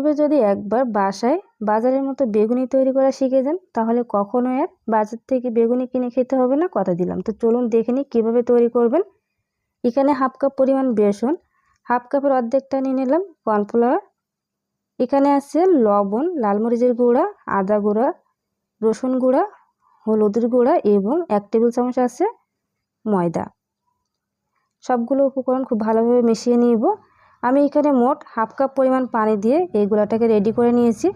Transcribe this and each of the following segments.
তবে যদি একবার বাসায় বাজারের মতো বেগুনি তৈরি করা শিখে যান, তাহলে কখনো আর বাজার থেকে বেগুনি কিনে খেতে হবে না, কথা দিলাম। তো চলুন দেখে নিই কীভাবে তৈরি করবেন। এখানে হাফ কাপ পরিমাণ বেসন, হাফ কাপের অর্ধেকটা নিয়ে নিলাম কর্নফ্লাওয়ার। এখানে আছে লবণ, লাল মরিচের গুঁড়া, আদা গুঁড়া, রসুন গুঁড়া, হলুদের গুঁড়া এবং এক টেবিল চামচ আছে ময়দা। সবগুলো উপকরণ খুব ভালোভাবে মিশিয়ে নিব। আমি এখানে মোট হাফ কাপ পরিমাণ পানি দিয়ে এই গুঁড়াটাকে রেডি করে নিয়েছি।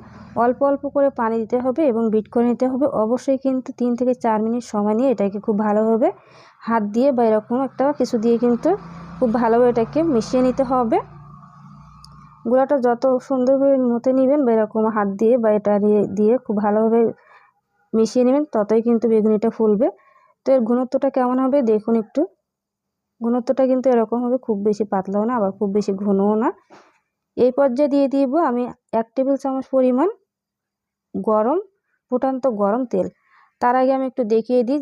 অল্প অল্প করে পানি দিতে হবে এবং বিট করে নিতে হবে। অবশ্যই কিন্তু তিন থেকে চার মিনিট সময় নিয়ে এটাকে খুব ভালোভাবে হাত দিয়ে বা এরকম একটা কিছু দিয়ে কিন্তু খুব ভালোভাবে এটাকে মিশিয়ে নিতে হবে। গুঁড়াটা যত সুন্দরভাবে মতে নেবেন বা এরকম হাত দিয়ে বা এটা দিয়ে খুব ভালোভাবে মিশিয়ে নেবেন, ততই কিন্তু বেগুনিটা ফুলবে। তো এর ঘনত্বটা কেমন হবে দেখুন একটু। ঘনত্বটা কিন্তু এরকম হবে, খুব বেশি পাতলাও না, আবার খুব বেশি ঘনও না। এই পর্যায়ে দিয়ে দিব আমি এক টেবিল চামচ পরিমাণ গরম, ফুটান্ত গরম তেল। তার আগে আমি একটু দেখিয়ে দিই।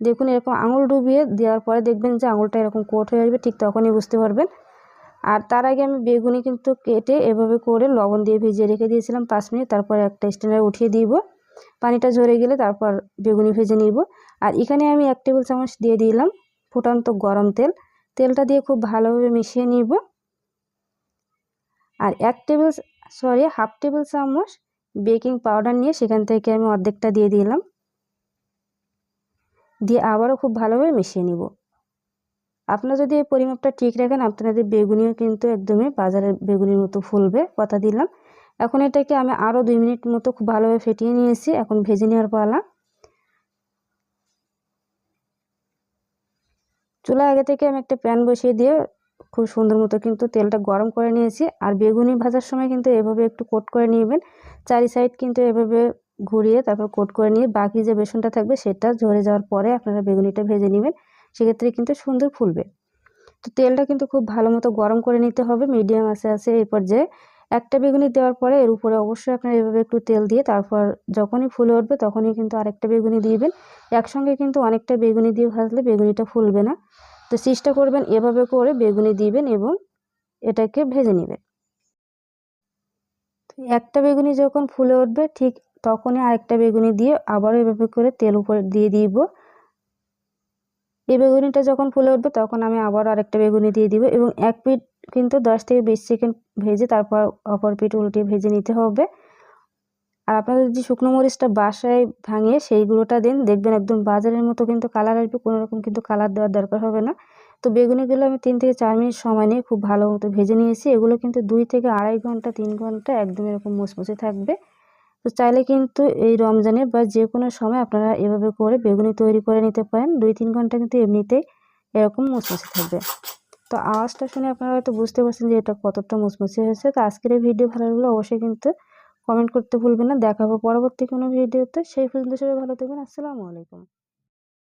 দেখুন এরকম আঙুল ডুবিয়ে দেওয়ার পরে দেখবেন যে আঙুলটা এরকম কোট হয়ে আসবে, ঠিক তখনই বুঝতে পারবেন। আর তার আগে আমি বেগুনি কিন্তু কেটে এভাবে করে লবণ দিয়ে ভিজিয়ে রেখে দিয়েছিলাম পাঁচ মিনিট, তারপরে একটা স্ট্যান্ডার উঠিয়ে দিব। পানিটা ঝরে গেলে তারপর বেগুনি ভেজে নিব। আর এখানে আমি এক টেবিল চামচ দিয়ে দিলাম ফুটান্ত গরম তেল। তেলটা দিয়ে খুব ভালোভাবে মিশিয়ে নিব। আর এক টেবিল সরি হাফ টেবিল চামচ বেকিং পাউডার নিয়ে সেখান থেকে আমি অর্ধেকটা দিয়ে দিলাম। দিয়ে আবারও খুব ভালোভাবে মিশিয়ে নিব। আপনারা যদি এই পরিমাপটা ঠিক রাখেন, আপনাদের বেগুনিও কিন্তু একদমই বাজারের বেগুনির মতো ফুলবে, কথা দিলাম। এখন এটাকে আমি আরও দুই মিনিট মতো খুব ভালোভাবে ফেটিয়ে নিয়েছি। এখন ভেজে নেওয়ার পালা। চুলা আগে থেকে আমি একটা প্যান বসিয়ে দিয়ে খুব সুন্দর মতো কিন্তু তেলটা গরম করে নিয়েছি। আর বেগুনি ভাজার সময় কিন্তু এভাবে একটু কোট করে নিবেন। চারি সাইড কিন্তু এভাবে ঘুরিয়ে তারপর কোট করে নিয়ে বাকি যে বেসনটা থাকবে সেটা ঝরে যাওয়ার পরে আপনারা বেগুনিটা ভেজে নেবেন। সেক্ষেত্রে কিন্তু সুন্দর ফুলবে। তো তেলটা কিন্তু খুব ভালো মতো গরম করে নিতে হবে। মিডিয়াম আছে আছে এই পর্যায়ে একটা বেগুনি দেওয়ার পরে এর উপরে অবশ্যই আপনারা এভাবে একটু তেল দিয়ে তারপর যখনই ফুলে উঠবে তখনই কিন্তু আরেকটা বেগুনি দিবেন। একসঙ্গে কিন্তু অনেকটা বেগুনি দিয়ে ভাজলে বেগুনিটা ফুলবে না। তো চেষ্টা করবেন এভাবে করে বেগুনি দিবেন এবং এটাকে ভেজে নেবেন। একটা বেগুনি যখন ফুলে উঠবে ঠিক তখনই আরেকটা বেগুনি দিয়ে আবারও এভাবে করে তেল উপরে দিয়ে দিব। এই বেগুনিটা যখন ফুলে উঠবে তখন আমি আবার আরেকটা বেগুনি দিয়ে দিব এবং এক পিঠ কিন্তু দশ থেকে বিশ সেকেন্ড ভেজে তারপর অপর পিঠ উল্টে ভেজে নিতে হবে। আর আপনাদের যে শুকনো মরিচটা বাসায় ভাঙিয়ে সেইগুলোটা দিন, দেখবেন একদম বাজারের মতো কিন্তু কালার আসবে, কোনো রকম কিন্তু কালার দেওয়ার দরকার হবে না। তো বেগুনিগুলো আমি তিন থেকে চার মিনিট সময় নিয়ে খুব ভালো মতো ভেজে নিয়েছি। এগুলো কিন্তু দুই থেকে আড়াই ঘণ্টা, তিন ঘণ্টা একদম এরকম মুচমুচে থাকবে। তো চাইলে কিন্তু এই রমজানে বা যে কোনো সময় আপনারা এভাবে করে বেগুনি তৈরি করে নিতে পারেন। দুই তিন ঘণ্টা কিন্তু এমনিতেই এরকম মুচমুচে থাকবে। তো আওয়াজটা শুনে আপনারা হয়তো বুঝতে পারছেন যে এটা কতটা মুচমুচে হয়েছে। তো আজকের এই ভিডিও ভালো লাগলে অবশ্যই কিন্তু কমেন্ট করতে ভুলবেন না। দেখাবো পরবর্তী কোনো ভিডিওতে। সেই পর্যন্ত সবাই ভালো থাকবেন। আসসালামু আলাইকুম।